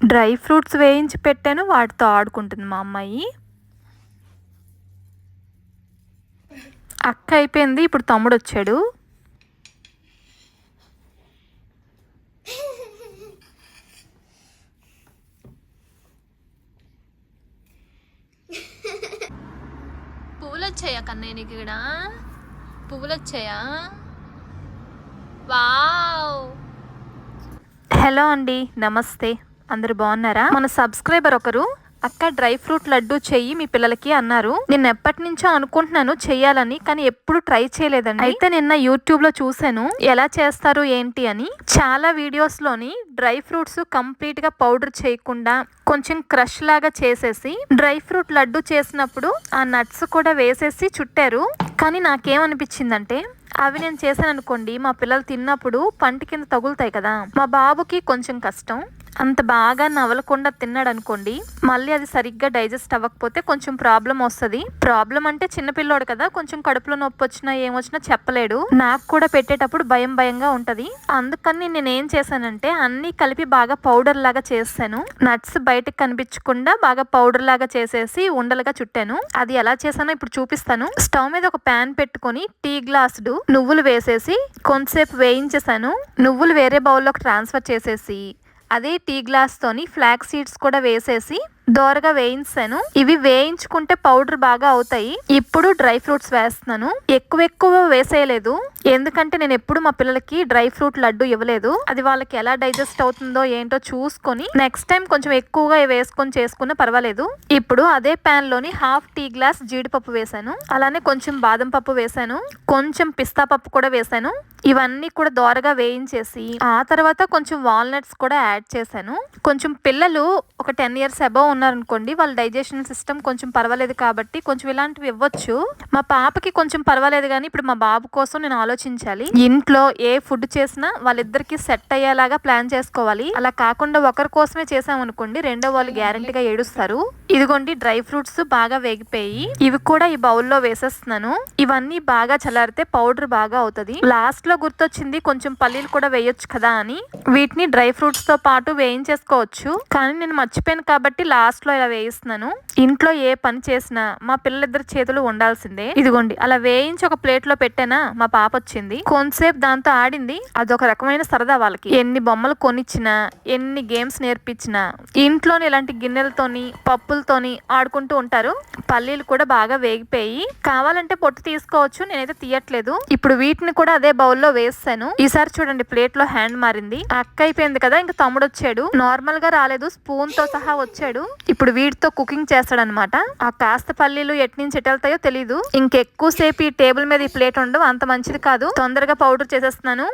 Dry fruits వేయించి పెట్టాను వాటితో ఆడుకుంటుంది మా అమ్మాయి. అక్క అయిపోయింది ఇప్పుడు తమ్ముడు వచ్చాడు. పువ్వులు వచ్చాయా కన్నయ్య నీకు ఇక్కడ? పువ్వులు వచ్చాయా వావ్! హలో అండి నమస్తే. అందరు బాగున్నారా? మన సబ్స్క్రైబర్ ఒకరు అక్క డ్రై ఫ్రూట్ లడ్డు చెయ్యి మీ పిల్లలకి అన్నారు. నేను ఎప్పటి నుంచో అనుకుంటున్నాను చెయ్యాలని కానీ ఎప్పుడు ట్రై చేయలేదండి. అయితే నిన్న యూట్యూబ్లో చూసాను ఎలా చేస్తారు ఏంటి అని. చాలా వీడియోస్లోని డ్రై ఫ్రూట్స్ కంప్లీట్గా పౌడర్ చేయకుండా కొంచెం క్రష్ లాగా చేసేసి డ్రై ఫ్రూట్ లడ్డు చేసినప్పుడు ఆ నట్స్ కూడా వేసేసి చుట్టారు. కానీ నాకేమనిపించిందంటే అవి నేను చేశాను అనుకోండి మా పిల్లలు తిన్నప్పుడు పంట కింద తగులుతాయి కదా. మా బాబుకి కొంచెం కష్టం. అంత బాగా నవలకుండా తిన్నాడు అనుకోండి మళ్ళీ అది సరిగ్గా డైజెస్ట్ అవ్వకపోతే కొంచెం ప్రాబ్లం వస్తుంది. ప్రాబ్లం అంటే చిన్నపిల్లోడు కదా కొంచెం కడుపులో నొప్పి వచ్చినా ఏమొచ్చినా చెప్పలేడు. నాకు కూడా పెట్టేటప్పుడు భయం భయంగా ఉంటది. అందుకని నేను ఏం చేశానంటే అన్ని కలిపి బాగా పౌడర్ లాగా చేశాను నట్స్ బయటకు కనిపించకుండా బాగా పౌడర్ లాగా చేసేసి ఉండలుగా చుట్టాను. అది ఎలా చేశానో ఇప్పుడు చూపిస్తాను. స్టవ్ మీద ఒక ప్యాన్ పెట్టుకొని టీ గ్లాసుడు నువ్వులు వేసేసి కొంతసేపు వేయించేసాను నువ్వులు వేరే బౌల్లోకి ట్రాన్స్ఫర్ చేసేసి అదే టీ గ్లాస్ తోని ఫ్లాక్ సీడ్స్ కూడా వేసేసి దోరగా వేయించాను. ఇవి వేయించుకుంటే పౌడర్ బాగా అవుతాయి. ఇప్పుడు డ్రై ఫ్రూట్స్ వేస్తున్నాను. ఎక్కువ ఎక్కువ వేసేయలేదు. ఎందుకంటే నేను ఎప్పుడు మా పిల్లలకి డ్రై ఫ్రూట్ లడ్డు ఇవ్వలేదు. అది వాళ్ళకి ఎలా డైజెస్ట్ అవుతుందో ఏంటో చూసుకొని నెక్స్ట్ టైం కొంచెం ఎక్కువగా వేసుకొని చేసుకున్నా పర్వాలేదు. ఇప్పుడు అదే ప్యాన్లోని హాఫ్ టీ గ్లాస్ జీడిపప్పు వేసాను అలానే కొంచెం బాదం పప్పు వేసాను కొంచెం పిస్తా పప్పు కూడా వేసాను ఇవన్నీ కూడా దోరగా వేయించేసి ఆ తర్వాత కొంచెం వాల్నట్స్ కూడా యాడ్ చేశాను. కొంచెం పిల్లలు ఒక టెన్ ఇయర్స్ అబవ్ ఉన్నారనుకోండి వాళ్ళ డైజెషన్ సిస్టమ్ కొంచెం పర్వాలేదు కాబట్టి కొంచెం ఇలాంటివి ఇవ్వచ్చు. మా పాపకి కొంచెం పర్వాలేదు కానీ ఇప్పుడు మా బాబు కోసం నేను ఆలోచించాలి. ఇంట్లో ఏ ఫుడ్ చేసినా వాళ్ళిద్దరికి సెట్ అయ్యేలాగా ప్లాన్ చేసుకోవాలి. అలా కాకుండా ఒకరి కోసమే చేసామనుకోండి రెండో వాళ్ళు గ్యారంటీగా ఏడుస్తారు. ఇదిగోండి డ్రై ఫ్రూట్స్ బాగా వేగిపోయి ఇవి కూడా ఈ బౌల్లో వేసేస్తున్నాను. ఇవన్నీ బాగా చల్లారితే పౌడర్ బాగా అవుతుంది. లాస్ట్లో గుర్తొచ్చింది కొంచెం పల్లీలు కూడా వేయొచ్చు కదా అని. వీటిని డ్రై ఫ్రూట్స్తో పాటు వేయించేసుకోవచ్చు. కానీ నేను మర్చిపోయాను కాబట్టి లాస్ట్ లాస్ట్లో ఇలా వేయిస్తున్నాను. ఇంట్లో ఏ పని చేసినా మా పిల్లలిద్దరు చేతులు ఉండాల్సిందే. ఇదిగోండి అలా వేయించి ఒక ప్లేట్లో పెట్టానా? మా పాప వచ్చింది. కొంతసేపు దాంతో ఆడింది. అదొక రకమైన సరదా వాళ్ళకి. ఎన్ని బొమ్మలు కొనిచ్చినా ఎన్ని గేమ్స్ నేర్పించినా ఇంట్లోని ఇలాంటి గిన్నెలతోని పప్పులతోని ఆడుకుంటూ ఉంటారు. పల్లీలు కూడా బాగా వేగిపోయి కావాలంటే పొట్టు తీసుకోవచ్చు నేనైతే తీయట్లేదు. ఇప్పుడు వీటిని కూడా అదే బౌల్లో వేస్తాను. ఈసారి చూడండి ప్లేట్లో హ్యాండ్ మారింది. అక్క అయిపోయింది కదా ఇంకా తమ్ముడు వచ్చాడు. నార్మల్గా రాలేదు స్పూన్తో సహా వచ్చాడు. ఇప్పుడు వీటితో కుకింగ్ చేస్తాడనమాట. ఆ కాస్త పల్లీలు ఎట్నుంచి ఎటెళ్తాయో ఎటు వెళ్తాయో తెలీదు. ఇంకెక్కువసేపు ఈ టేబుల్ మీద ఈ ప్లేట్ ఉండవు అంత మంచిది కాదు. తొందరగా పౌడర్ చేసేస్తున్నాను.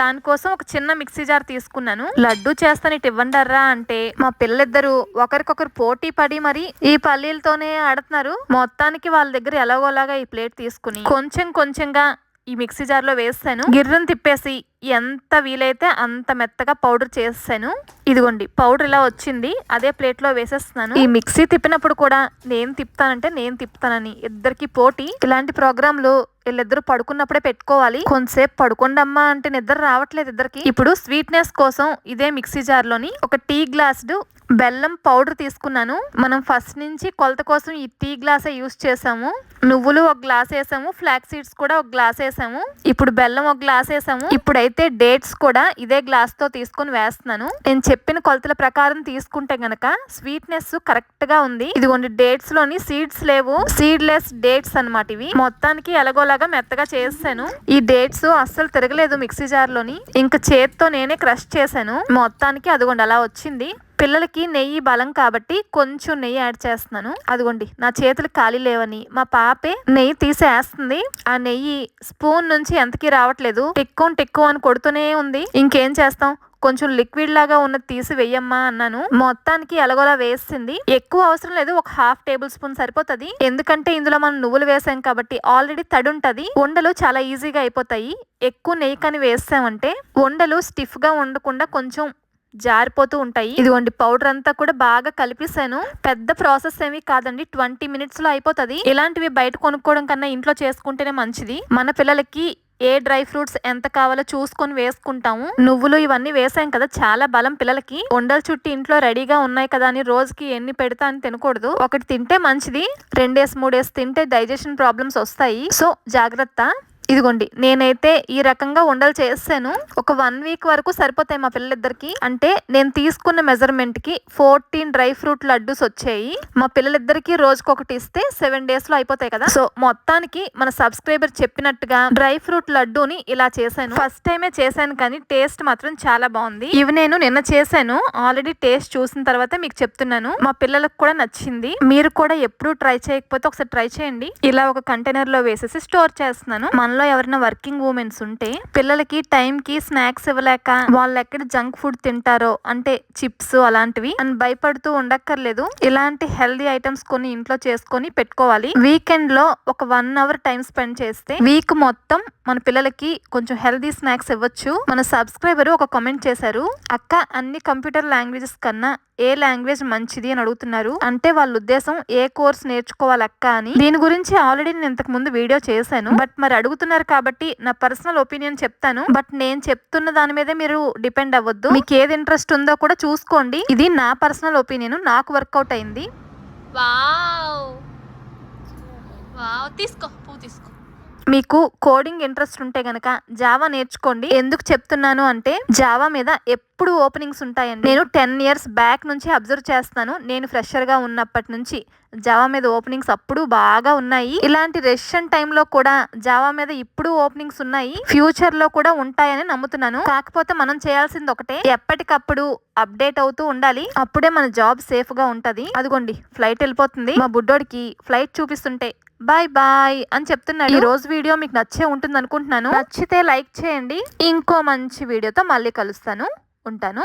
దానికోసం ఒక చిన్న మిక్సీ జార్ తీసుకున్నాను. లడ్డు చేస్తాను ఇటు ఇవ్వండర్రా అంటే మా పిల్లిద్దరు ఒకరికొకరు పోటీ పడి మరి ఈ పల్లీలతోనే ఆడుతున్నారు. మొత్తానికి వాళ్ళ దగ్గర ఎలాగోలాగా ఈ ప్లేట్ తీసుకుని కొంచెం కొంచెంగా ఈ మిక్సీ జార్లో వేస్తాను. గిర్రను తిప్పేసి ఎంత వీలైతే అంత మెత్తగా పౌడర్ చేస్తాను. ఇదిగోండి పౌడర్ ఇలా వచ్చింది. అదే ప్లేట్లో వేసేస్తున్నాను. ఈ మిక్సీ తిప్పినప్పుడు కూడా నేను తిప్పుతానంటే నేను తిప్పుతానని ఇద్దరికి పోటీ. ఇలాంటి ప్రోగ్రాంలు వీళ్ళిద్దరు పడుకున్నప్పుడే పెట్టుకోవాలి. కొంతసేపు పడుకోండమ్మా అంటే నిద్ర రావట్లేదు ఇద్దరికి. ఇప్పుడు స్వీట్నెస్ కోసం ఇదే మిక్సీ జార్లోని ఒక టీ గ్లాస్డ్ బెల్లం పౌడర్ తీసుకున్నాను. మనం ఫస్ట్ నుంచి కొలత కోసం ఈ టీ గ్లాసే యూస్ చేసాము. నువ్వులు ఒక గ్లాస్ వేసాము. ఫ్లాక్ సీడ్స్ కూడా ఒక గ్లాస్ వేసాము. ఇప్పుడు బెల్లం ఒక గ్లాస్ వేసాము. ఇప్పుడైతే డేట్స్ కూడా ఇదే గ్లాస్తో తీసుకొని వేస్తున్నాను. నేను చెప్పిన కొలతల ప్రకారం తీసుకుంటే గనక స్వీట్నెస్ కరెక్ట్గా ఉంది. ఇదిగోండి డేట్స్లోని సీడ్స్ లేవు. సీడ్లెస్ డేట్స్ అనమాట ఇవి. మొత్తానికి ఎలాగోలాగా మెత్తగా చేసాను ఈ డేట్స్ అస్సలు తిరగలేదు మిక్సీ జార్లోని ఇంకా చేత్తో నేనే క్రష్ చేశాను. మొత్తానికి అదిగోండి అలా వచ్చింది. పిల్లలకి నెయ్యి బలం కాబట్టి కొంచెం నెయ్యి యాడ్ చేస్తున్నాను. అదిగోండి నా చేతులు ఖాళీ లేవని. మా పాపే నెయ్యి తీసేస్తుంది. ఆ నెయ్యి స్పూన్ నుంచి ఎంతకి రావట్లేదు. టిక్కు టిక్కు అని కొడుతూనే ఉంది. ఇంకేం చేస్తాం? కొంచెం లిక్విడ్ లాగా ఉన్నది తీసి వెయ్యమ్మా అన్నాను. మొత్తానికి ఎలాగోలా వేసింది. ఎక్కువ అవసరం లేదు ఒక హాఫ్ టేబుల్ స్పూన్ సరిపోతుంది. ఎందుకంటే ఇందులో మనం నువ్వులు వేసాం కాబట్టి ఆల్రెడీ తడి ఉండలు చాలా ఈజీగా అయిపోతాయి. ఎక్కువ నెయ్యి కానీ వేసామంటే ఉండలు స్టిఫ్గా ఉండకుండా కొంచెం జారిపోతూ ఉంటాయి. ఇదిగోండి పౌడర్ అంతా కూడా బాగా కలిపిస్తాను పెద్ద ప్రాసెస్ ఏమీ కాదండి. ట్వంటీ మినిట్స్లో అయిపోతుంది. ఇలాంటివి బయట కొనుక్కోవడం కన్నా ఇంట్లో చేసుకుంటేనే మంచిది. మన పిల్లలకి ఏ డ్రై ఫ్రూట్స్ ఎంత కావాలో చూసుకొని వేసుకుంటాము. నువ్వులు ఇవన్నీ వేసాం కదా చాలా బలం పిల్లలకి. ఉండలు చుట్టి ఇంట్లో రెడీగా ఉన్నాయి కదా అని రోజుకి ఎన్ని పెడతా అని తినకూడదు. ఒకటి తింటే మంచిది. రెండేసి మూడేసి తింటే డైజెషన్ ప్రాబ్లమ్స్ వస్తాయి. సో జాగ్రత్త. ఇదిగోండి నేనైతే ఈ రకంగా ఉండలు చేసాను ఒక వన్ వీక్ వరకు సరిపోతాయి మా పిల్లలిద్దరికి. అంటే నేను తీసుకున్న మెజర్మెంట్కి ఫోర్టీన్ డ్రై ఫ్రూట్ లడ్డూస్ వచ్చాయి. మా పిల్లలిద్దరికి రోజుకొకటి ఇస్తే సెవెన్ డేస్లో అయిపోతాయి కదా. సో మొత్తానికి మన సబ్స్క్రైబర్ చెప్పినట్టుగా డ్రై ఫ్రూట్ లడ్డూని ఇలా చేశాను. ఫస్ట్ టైమే చేశాను కానీ టేస్ట్ మాత్రం చాలా బాగుంది. ఇవి నేను నిన్న చేశాను. ఆల్రెడీ టేస్ట్ చూసిన తర్వాత మీకు చెప్తున్నాను. మా పిల్లలకు కూడా నచ్చింది. మీరు కూడా ఎప్పుడు ట్రై చేయకపోతే ఒకసారి ట్రై చేయండి. ఇలా ఒక కంటైనర్లో వేసేసి స్టోర్ చేస్తున్నాను. మనలో ఎవరైనా వర్కింగ్ ఉమెన్స్ ఉంటే పిల్లలకి టైం కి స్నాక్స్ ఇవ్వలేక వాళ్ళు ఎక్కడ జంక్ ఫుడ్ తింటారో అంటే చిప్స్ అలాంటివి అని భయపడుతూ ఉండక్కర్లేదు. ఇలాంటి హెల్దీ ఐటమ్స్ కొన్ని ఇంట్లో చేసుకొని పెట్టుకోవాలి. వీకెండ్లో ఒక వన్ అవర్ టైం స్పెండ్ చేస్తే వీక్ మొత్తం మన పిల్లలకి కొంచెం హెల్దీ స్నాక్స్ ఇవ్వచ్చు. మన సబ్స్క్రైబర్ ఒక కామెంట్ చేశారు అక్క అన్ని కంప్యూటర్ లాంగ్వేజెస్ కన్నా ఏ లాంగ్వేజ్ మంచిది? అని అడుగుతున్నారు. అంటే వాళ్ళ ఉద్దేశం ఏ కోర్స్ నేర్చుకోవాలి అక్క అని. దీని గురించి ఆల్రెడీ నేను ఇంతకు ముందు వీడియో చేశాను. బట్ మరి అడుగుతున్న అడుగుతున్నారు కాబట్టి నా పర్సనల్ ఒపీనియన్ చెప్తాను. బట్ నేను చెప్తున్న దాని మీదే మీరు డిపెండ్ అవ్వద్దు. మీకు ఏది ఇంట్రెస్ట్ ఉందో కూడా చూసుకోండి. ఇది నా పర్సనల్ ఒపీనియన్ నాకు వర్కౌట్ అయింది. తీసుకో పువ్వు తీసుకో. మీకు కోడింగ్ ఇంట్రెస్ట్ ఉంటే గనక జావా నేర్చుకోండి. ఎందుకు చెప్తున్నాను అంటే జావా మీద ఎప్పుడు ఓపెనింగ్స్ ఉంటాయండి. నేను టెన్ ఇయర్స్ బ్యాక్ నుంచి అబ్జర్వ్ చేస్తాను నేను ఫ్రెషర్గా ఉన్నప్పటి నుంచి జావా మీద ఓపెనింగ్స్ అప్పుడు బాగా ఉన్నాయి. ఇలాంటి రెషన్ టైంలో కూడా జావా మీద ఇప్పుడు ఓపెనింగ్స్ ఉన్నాయి. ఫ్యూచర్లో కూడా ఉంటాయని నమ్ముతున్నాను. కాకపోతే మనం చేయాల్సింది ఒకటే. ఎప్పటికప్పుడు అప్డేట్ అవుతూ ఉండాలి. అప్పుడే మన జాబ్ సేఫ్గా ఉంటది. అదిగోండి ఫ్లైట్ వెళ్ళిపోతుంది. మా బుడ్డోడికి ఫ్లైట్ చూపిస్తుంటే బాయ్ బాయ్ అని చెప్తున్నాడు. ఈ రోజు వీడియో మీకు నచ్చే ఉంటుంది అనుకుంటున్నాను నచ్చితే లైక్ చేయండి. ఇంకో మంచి వీడియోతో మళ్ళీ కలుస్తాను. ఉంటాను.